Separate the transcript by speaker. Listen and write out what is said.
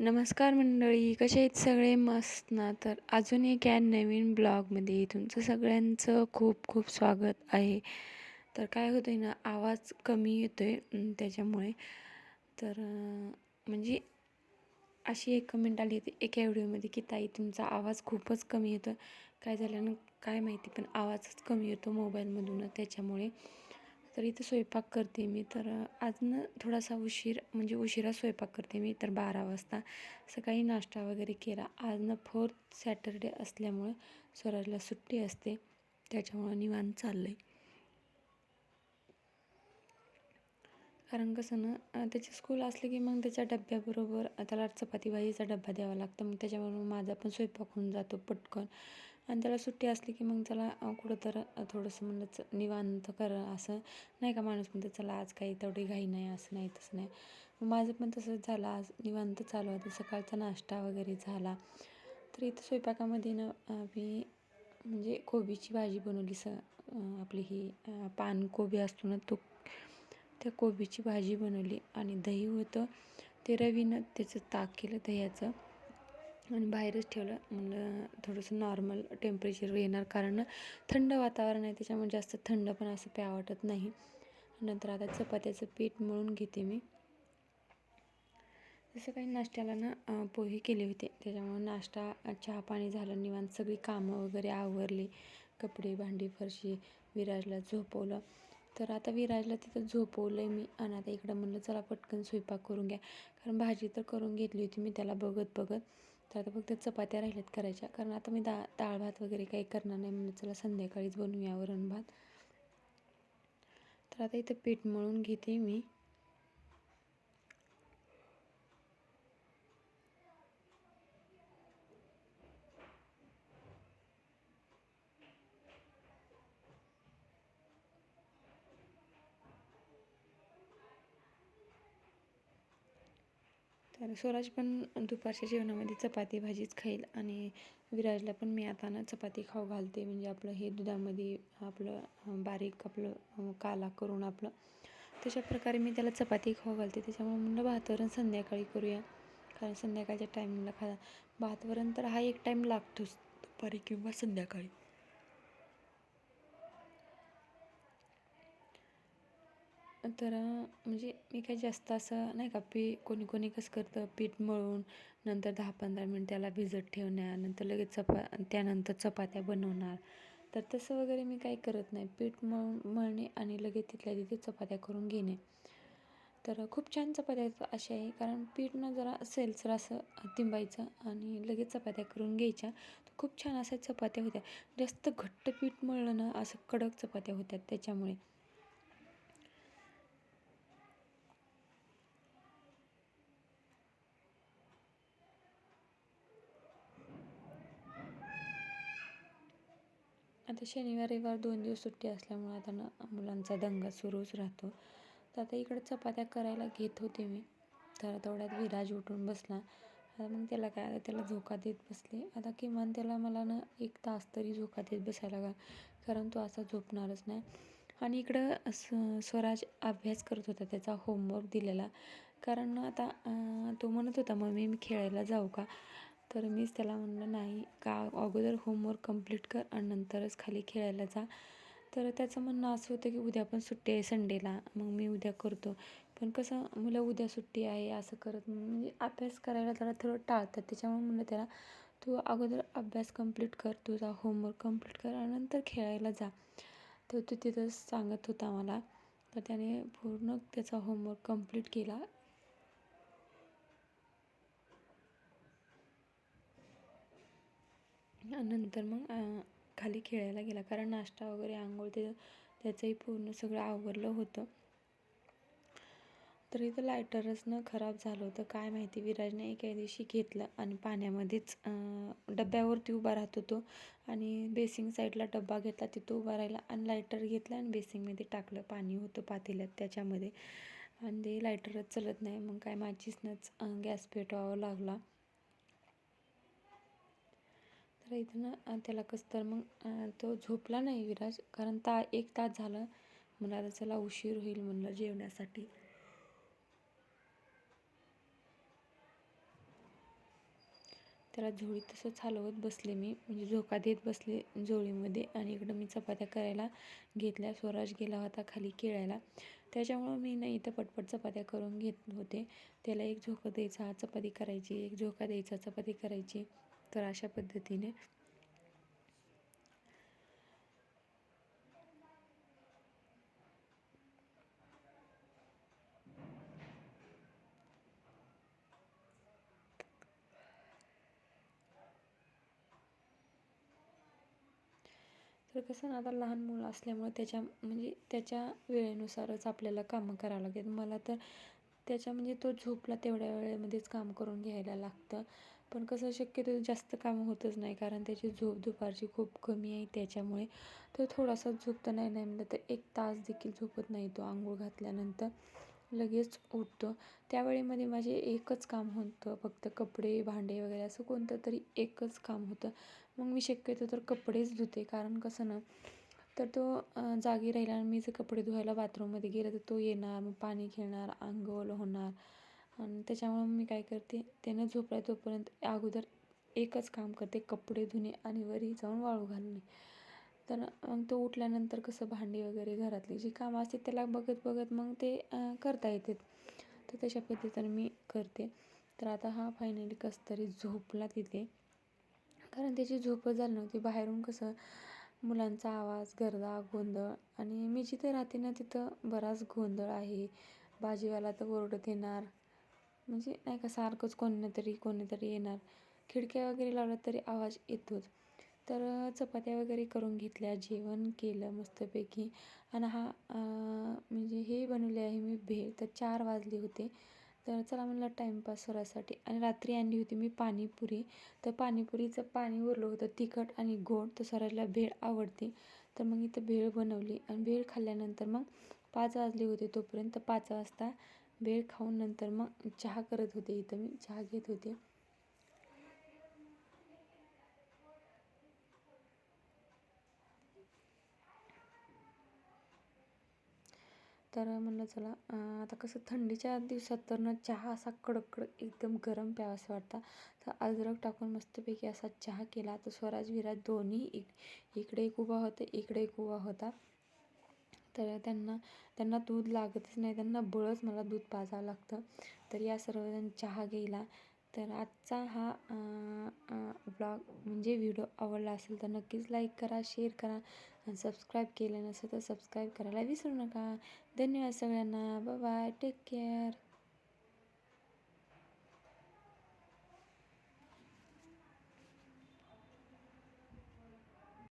Speaker 1: नमस्कार मंडळी कसे आहेत सगळे? मस्त ना. तर अजून एक या नवीन ब्लॉगमध्ये तुमचं सगळ्यांचं खूप खूप स्वागत आहे. तर काय होतं आहे ना आवाज कमी येतो आहे त्याच्यामुळे. तर म्हणजे अशी एक कमेंट आली होती एका व्हिडिओमध्ये की ताई तुमचा आवाज खूपच कमी येतो काय झाल्यानं काय माहिती पण आवाजच कमी येतो मोबाईलमधून त्याच्यामुळे. तर इथं स्वयंपाक करते मी. तर आज ना थोडासा उशीर म्हणजे उशिरा स्वयंपाक करते मी तर बारा वाजता. सकाळी नाश्ता वगैरे केला. आज ना फोर्थ सॅटरडे असल्यामुळं स्वराजला सुट्टी असते. त्याच्यामुळं निवांत चाललं आहे कारण कसं ना त्याची स्कूल असले की मग त्याच्या डब्याबरोबर त्याला चपाती भाजीचा डब्बा द्यावा लागतो. मग त्याच्याबरोबर माझा पण स्वयंपाक होऊन जातो पटकन. आणि त्याला सुट्टी असली की मग त्याला कुठं तर थोडंसं म्हणलं निवांत कर असं. नाही का माणूस म्हणते चला आज काही तेवढी घाई नाही असं नाही तसं नाही. मग माझं पण तसंच झालं. आज निवांत चालू होतं सकाळचा नाश्ता वगैरे झाला. तर इथं स्वयंपाकामध्ये ना मी म्हणजे कोबीची भाजी बनवली स आपली ही पानकोबी असतो ना तो त्या कोबीची भाजी बनवली. आणि दही होतं. ते रवीनं त्याचं ताक केलं दह्याचं. आणि बाहेरच ठेवलं. म्हणलं थोडंसं नॉर्मल टेम्परेचर येणार. कारण थंड वातावरण आहे. त्याच्यामुळे जास्त थंड पण असं प्या वाटत नाही. नंतर आता चपात्याचं पीठ मळून घेते मी. जसं काही नाश्त्याला ना पोहे केले होते. त्याच्यामुळे नाश्ता चहा पाणी झालं. निवांत सगळी कामं वगैरे आवरली. कपडे भांडी फरशी विराजला झोपवलं. तर आता विराजला तिथं झोपवलं आहे मी. आणि आता इकडं म्हणलं चला पटकन स्वयंपाक करून घ्या. कारण भाजी तर करून घेतली होती मी. त्याला बघत बघत तर आता फक्त चपात्या राहिल्यात करायच्या. कारण आता मी दा डाळ भात वगैरे काही करणार नाही म्हणून चला संध्याकाळीच बनवूया वरण भात. तर आता इथं पीठ मळून घेते मी. तर स्वराज पण दुपारच्या जेवणामध्ये चपाती भाजीच खाईल आणि विराजला पण मी आता ना चपाती खाऊ घालते. म्हणजे आपलं हे दुधामध्ये आपलं बारीक आपलं काला करून आपलं. तशा प्रकारे मी त्याला चपाती खाऊ घालते. त्याच्यामुळे म्हणलं भातवरण संध्याकाळी करूया. कारण संध्याकाळच्या टायमिंगला खा भातवरण तर हा एक टाईम लागतोच. दुपारी किंवा संध्याकाळी. तर म्हणजे मी काही जास्त असं नाही का पी कोणी कोणी कसं करतं पीठ मळून नंतर दहा पंधरा मिनिट त्याला भिजत ठेवणार नंतर लगेच चपा त्यानंतर चपात्या बनवणार. तर तसं वगैरे मी काही करत नाही. पीठ मळ मळणे आणि लगेच तिथल्या तिथे चपात्या करून घेणे. तर खूप छान चपात्या अशा आहे. कारण पीठनं जरा सेलसर असं तिंबायचं आणि लगेच चपात्या करून घ्यायच्या. तर खूप छान अशा चपात्या होत्या. जास्त घट्ट पीठ मळलं ना असं कडक चपात्या होत्या त्याच्यामुळे. आता शनिवार रविवार दोन दिवस सुट्टी असल्यामुळे आता ना मुलांचा दंगा सुरूच राहतो. तर आता इकडं चपात्या करायला घेत होते मी. तर तेवढ्यात विराज उठून बसला. आता मग त्याला काय आता त्याला झोका देत बसले. आता किमान त्याला मला ना एक तास तरी झोका देत बसायला का कारण तो असा झोपणारच नाही. आणि इकडं स स्वराज अभ्यास करत होता त्याचा होमवर्क दिलेला. कारण आता तो म्हणत होता मम्मी मी खेळायला जाऊ का? तर मीच त्याला म्हणलं नाही का अगोदर होमवर्क कंप्लीट कर आणि नंतरच खाली खेळायला जा. तर त्याचं म्हणणं असं होतं की उद्या पण सुट्टी आहे संडेला मग मी उद्या करतो. पण कसं मुलं उद्या सुट्टी आहे असं करत म्हणजे अभ्यास करायला त्याला थोडं टाळतात. त्याच्यामुळे म्हणलं त्याला तू अगोदर अभ्यास कंप्लीट कर तुझा होमवर्क कंप्लीट कर आणि नंतर खेळायला जा. तर तो तिथंच सांगत होता मला. तर त्याने पूर्ण त्याचा होमवर्क कंप्लीट केला. नंतर मग खाली खेळायला गेला. कारण नाश्ता वगैरे आंघोळ ते त्याचंही पूर्ण सगळं आवरलं होतं. तर इथं लायटरच न खराब झालं होतं. काय माहिती विराजने एका दिवशी घेतलं आणि पाण्यामध्येच डब्यावरती उभा राहत होतो. आणि बेसिंग साईडला डब्बा घेतला तिथं उभा राहिला आणि लायटर घेतला आणि बेसिंगमध्ये टाकलं. पाणी होतं पातेल्यात त्याच्यामध्ये. आणि ते लायटरच चलत नाही. मग काय माचीसनंच गॅस पेटवावा लागला. तर इथं ना त्याला कसं तर मग तो झोपला नाही विराज. कारण ता एक तास झालं मला चला उशीर होईल म्हणलं जेवण्यासाठी. त्याला झोळी तसंच हलवत बसले मी. म्हणजे झोका देत बसले झोळीमध्ये आणि इकडं मी चपात्या करायला घेतल्या. स्वराज गेला होता खाली खेळायला. त्याच्यामुळं मी नाही इथं पटपट चपात्या करून घेत होते. त्याला एक झोका द्यायचा चपाती करायची एक झोका द्यायचा चपाती करायची. तर अशा पद्धतीने. तर कसं ना आता लहान मुलं असल्यामुळे त्याच्या म्हणजे त्याच्या वेळेनुसारच आपल्याला कामं करावं लागेल. मला तर त्याच्या म्हणजे तो झोपला तेवढ्या वेळेमध्येच काम करून घ्यायला लागतं. पण कसं शक्यतो जास्त काम होतच नाही कारण त्याची झोप दुपारची खूप कमी आहे त्याच्यामुळे. तो थोडासा झोपताना नाही नाही म्हणलं तर एक तास देखील झोपत नाही तो आंघोळ घातल्यानंतर. लगेच उठतो. त्यावेळेमध्ये माझे एकच काम होतं फक्त कपडे भांडे वगैरे असं कोणतं तरी एकच काम होतं. मग मी शक्यतो तर कपडेच धुते कारण कसं ना तर तो जागी राहिला आणि मी जर कपडे धुवायला बाथरूममध्ये गेलं तर तो येणार मग पाणी खेळणार आंघोळ होणार. आणि त्याच्यामुळं मी काय करते त्यानं झोपला तोपर्यंत अगोदर एकच काम करते कपडे धुणे आणि वरी जाऊन वाळू घालणे. तर मग तो उठल्यानंतर कसं भांडी वगैरे घरातली जी कामं असते त्याला बघत बघत मग ते करता येते तर तशा पद्धतीनं मी करते. तर आता हा फायनली कसं तरी झोपला तिथे. कारण त्याची झोपच झाली नव्हती. बाहेरून कसं मुलांचा आवाज गर्दा गोंधळ आणि मी जिथे राहते ना तिथं बराच गोंधळ आहे. भाजीवाला तर ओरडत येणार. म्हणजे नाही का सारखंच कोणीतरी कोणीतरी येणार. खिडक्या वगैरे लावल्या तरी आवाज येतोच. तर चपात्या वगैरे करून घेतल्या जेवण केलं मस्तपैकी. आणि हा म्हणजे हे बनवले आहे मी भेळ तर चार वाजले होते. तर चला म्हणलं टाईमपास करायसाठी आणि रात्री आणली होती मी पाणीपुरी. तर पाणीपुरीचं पाणी उरलं होतं तिखट आणि गोड तर सरायला भेळ आवडते. तर मग इथं भेळ बनवली. आणि भेळ खाल्ल्यानंतर मग पाच वाजले होते तोपर्यंत पाच वाजता भेळ खाऊन नंतर मग चहा करत होते. इथं मी चहा घेत होते. तर म्हणलं चला आता कसं थंडीच्या दिवसात तर ना चहा असा कडक कडक एकदम गरम प्यावासा वाटता. तर अद्रक टाकून मस्तपैकी असा चहा केला. तर स्वराज विराज दोन्ही इक इकडे एक उभा होता इकडे एक उभा होता. तर त्यांना त्यांना दूध लागतच नाही. त्यांना बळच मला दूध पाजावं लागतं. तर या सर्वजण चहा घ्यायला. तर आजचा हा ब्लॉग म्हणजे व्हिडिओ आवडला असेल तर नक्कीच लाईक करा शेअर करा आणि सबस्क्राईब केलं नसेल तर सबस्क्राईब करायला विसरू नका. धन्यवाद सगळ्यांना. Bye bye. Take care.